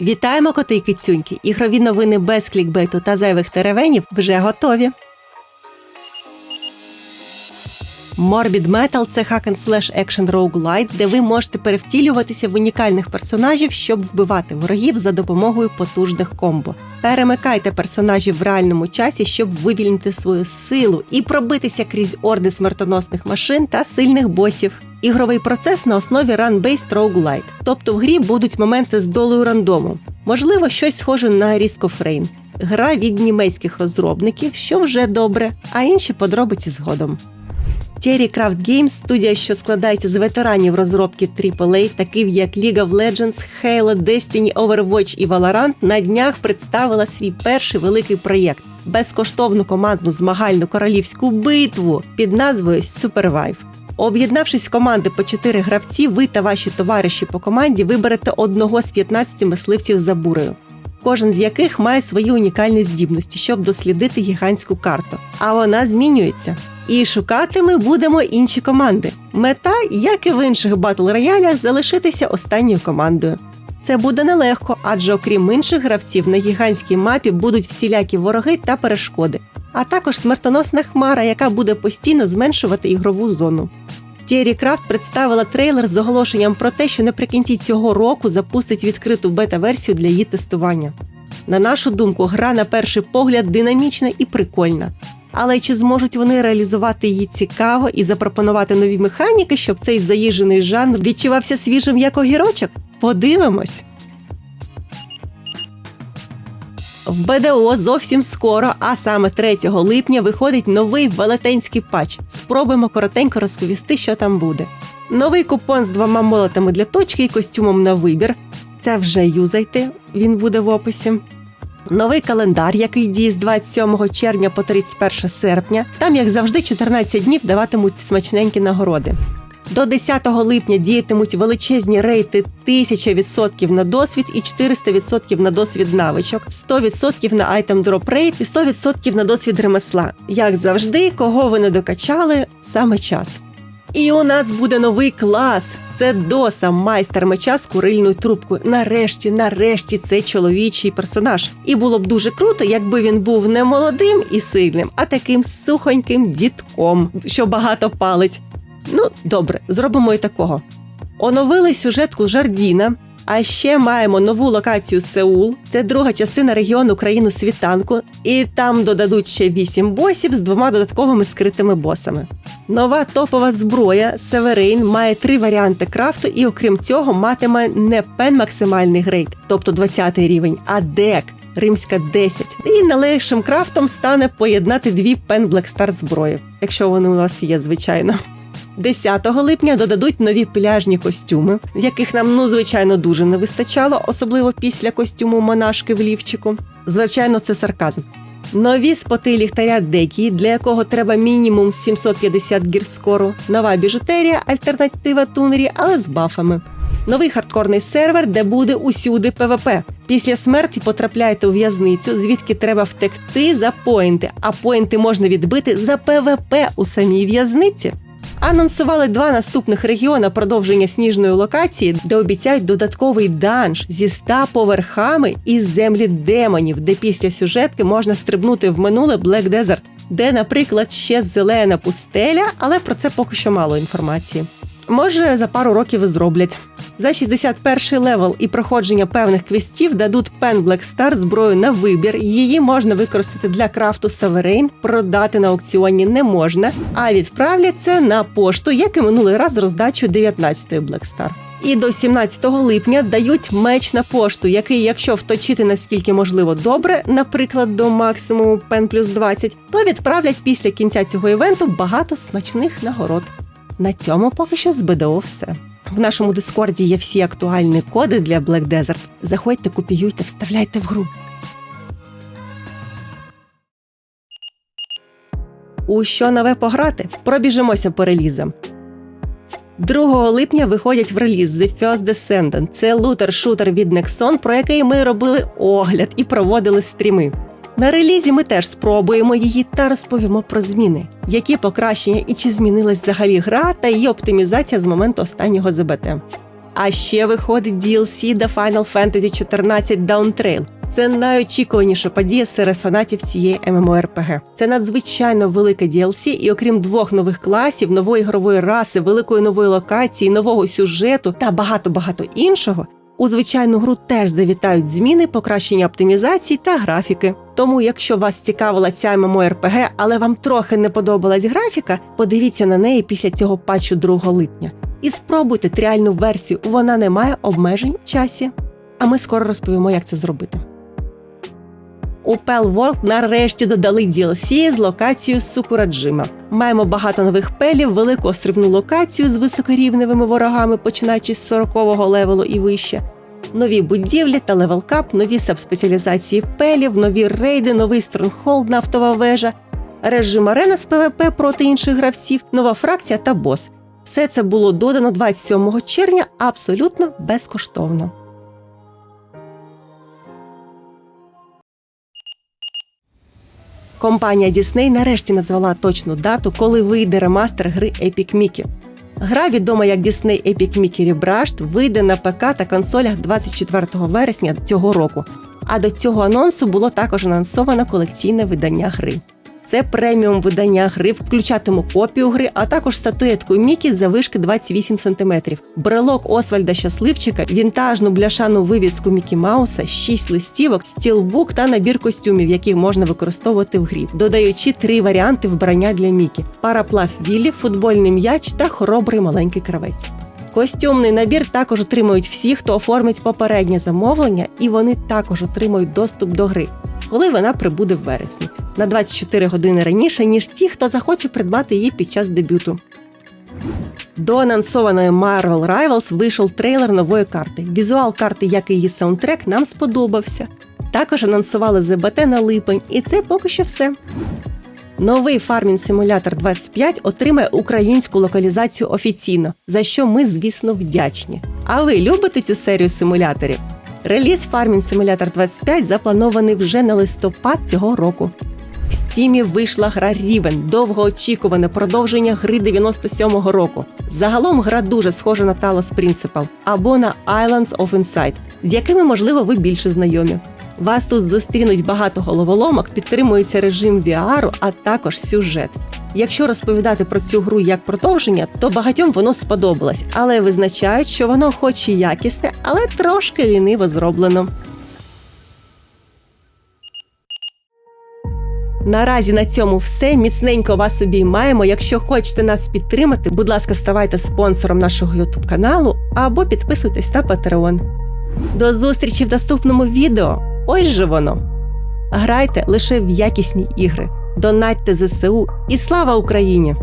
Вітаємо коти й кицюньки! Ігрові новини без клікбейту та зайвих теревенів вже готові. Morbid Metal – це slash action roguelite, де ви можете перевтілюватися в унікальних персонажів, щоб вбивати ворогів за допомогою потужних комбо. Перемикайте персонажів в реальному часі, щоб вивільнити свою силу і пробитися крізь орди смертоносних машин та сильних босів. Ігровий процес на основі run-based roguelite, тобто в грі будуть моменти з долею рандому. Можливо, щось схоже на Rain. Гра від німецьких розробників, що вже добре, а інші подробиці згодом. Terry Craft Games – студія, що складається з ветеранів розробки AAA, таких як League of Legends, Halo, Destiny, Overwatch і Valorant, на днях представила свій перший великий проєкт безкоштовну командну змагальну королівську битву під назвою Supervive. Об'єднавшись в команди по 4 гравці, ви та ваші товариші по команді виберете одного з 15 мисливців за бурею. Кожен з яких має свої унікальні здібності, щоб дослідити гігантську карту. А вона змінюється. І шукати ми будемо інші команди. Мета, як і в інших батл роялях, залишитися останньою командою. Це буде нелегко, адже окрім інших гравців на гігантській мапі будуть всілякі вороги та перешкоди, а також смертоносна хмара, яка буде постійно зменшувати ігрову зону. Тєрі Крафт представила трейлер з оголошенням про те, що наприкінці цього року запустить відкриту бета-версію для її тестування. На нашу думку, гра на перший погляд динамічна і прикольна. Але чи зможуть вони реалізувати її цікаво і запропонувати нові механіки, щоб цей заїжений жанр відчувався свіжим як огірочок? Подивимось. В БДО зовсім скоро, а саме 3 липня, виходить новий велетенський патч. Спробуємо коротенько розповісти, що там буде. Новий купон з двома молотами для точки і костюмом на вибір. Це вже юзайте, він буде в описі. Новий календар, який діє з 27 червня по 31 серпня. Там, як завжди, 14 днів даватимуть смачненькі нагороди. До 10 липня діятимуть величезні рейти 1000% на досвід і 400% на досвід навичок, 100% на айтем дроп і 100% на досвід ремесла. Як завжди, кого ви не докачали, саме час. І у нас буде новий клас. Це доса, майстер меча з курильною трубкою. Нарешті, нарешті, це чоловічий персонаж. І було б дуже круто, якби він був не молодим і сильним, а таким сухоньким дітком, що багато палить. Ну, добре, зробимо і такого. Оновили сюжетку Жардіна. А ще маємо нову локацію Сеул. Це друга частина регіону країну світанку, і там додадуть ще вісім босів з двома додатковими скритими босами. Нова топова зброя Северейн має три варіанти крафту, і окрім цього, матиме не пен максимальний грейд, тобто 20 рівень, а дек. Римська 10. І найлегшим крафтом стане поєднати дві пен Blackstar зброї, якщо вони у вас є, звичайно. 10 липня додадуть нові пляжні костюми, яких нам ну звичайно дуже не вистачало, особливо після костюму монашки в лівчику. Звичайно, це сарказм. Нові споти ліхтаря Декі, для якого треба мінімум 750 гірскору. Нова біжутерія, альтернатива тунері, але з бафами. Новий хардкорний сервер, де буде усюди ПВП. Після смерті потрапляєте у в'язницю, звідки треба втекти за поінти, а поінти можна відбити за ПВП у самій в'язниці. Анонсували два наступних регіони продовження сніжної локації, де обіцяють додатковий данж зі ста поверхами і землі демонів, де після сюжетки можна стрибнути в минуле Black Desert, де, наприклад, ще зелена пустеля, але про це поки що мало інформації. Може, за пару років і зроблять. За 61 левел і проходження певних квестів дадуть Пен Black зброю на вибір. Її можна використати для крафту Саверейн, продати на аукціоні не можна, а відправлять це на пошту, як і минулий раз з роздачою 19-ї Black. І до 17 липня дають меч на пошту, який, якщо вточити наскільки можливо добре, наприклад, до максимуму пен плюс 20, то відправлять після кінця цього івенту багато смачних нагород. На цьому поки що з БДО все. В нашому дискорді є всі актуальні коди для Black Desert. Заходьте, копіюйте, вставляйте в гру. У що нове пограти? Пробіжимося по релізам. 2 липня виходять в реліз The First Descendant. Це лутер-шутер від Nexon, про який ми робили огляд і проводили стріми. На релізі ми теж спробуємо її та розповімо про зміни, які покращення і чи змінилась взагалі гра та її оптимізація з моменту останнього ЗБТ. А ще виходить DLC до Final Fantasy 14 Down Trail. Це найочікуваніша подія серед фанатів цієї MMORPG. Це надзвичайно велика DLC, і окрім двох нових класів, нової ігрової раси, великої нової локації, нового сюжету та багато-багато іншого. У звичайну гру теж завітають зміни, покращення оптимізації та графіки. Тому, якщо вас цікавила ця MMORPG, але вам трохи не подобалась графіка, подивіться на неї після цього патчу 2 липня. І спробуйте тріальну версію, вона не має обмежень в часі. А ми скоро розповімо, як це зробити. У Pell World нарешті додали DLC з локацією Сукураджима. Маємо багато нових пелів, велику острівну локацію з високорівневими ворогами, починаючи з 40-го левелу і вище. Нові будівлі та левелкап, нові сабспеціалізації пелів, нові рейди, новий стронгхолд, нафтова вежа, режим арена з ПВП проти інших гравців, нова фракція та бос. Все це було додано 27 червня абсолютно безкоштовно. Компанія Disney нарешті назвала точну дату, коли вийде ремастер гри Epic Mickey. Гра, відома як Disney Epic Mickey Rebrushed, вийде на ПК та консолях 24 вересня цього року. А до цього анонсу було також анонсовано колекційне видання гри. Це преміум видання гри, включатиме копію гри, а також статуетку Мікі за вишки 28 см, брелок Освальда Щасливчика, вінтажну бляшану вивіску Мікі Мауса, 6 листівок, стілбук та набір костюмів, які можна використовувати в грі, додаючи три варіанти вбрання для Мікі: параплав Віллі, футбольний м'яч та хоробрий маленький кравець. Костюмний набір також отримують всі, хто оформить попереднє замовлення, і вони також отримують доступ до гри, коли вона прибуде в вересні на 24 години раніше, ніж ті, хто захоче придбати її під час дебюту. До анонсованої Marvel Rivals вийшов трейлер нової карти. Візуал карти, як і її саундтрек, нам сподобався. Також анонсували ЗБТ на липень, і це поки що все. Новий Farming Simulator 25 отримає українську локалізацію офіційно, за що ми, звісно, вдячні. А ви любите цю серію симуляторів? Реліз Farming Simulator 25 запланований вже на листопад цього року. В стімі вийшла гра Рівен, довгоочікуване продовження гри 97-го року. Загалом гра дуже схожа на Talos Principle або на Islands of Insight, з якими, можливо, ви більше знайомі. Вас тут зустрінуть багато головоломок, підтримується режим VR, а також сюжет. Якщо розповідати про цю гру як продовження, то багатьом воно сподобалось, але визначають, що воно хоч і якісне, але трошки ліниво зроблено. Наразі на цьому все. Міцненько вас обіймаємо. Якщо хочете нас підтримати, будь ласка, ставайте спонсором нашого YouTube каналу або підписуйтесь на Patreon. До зустрічі в наступному відео. Ось же воно. Грайте лише в якісні ігри, донатьте ЗСУ і слава Україні!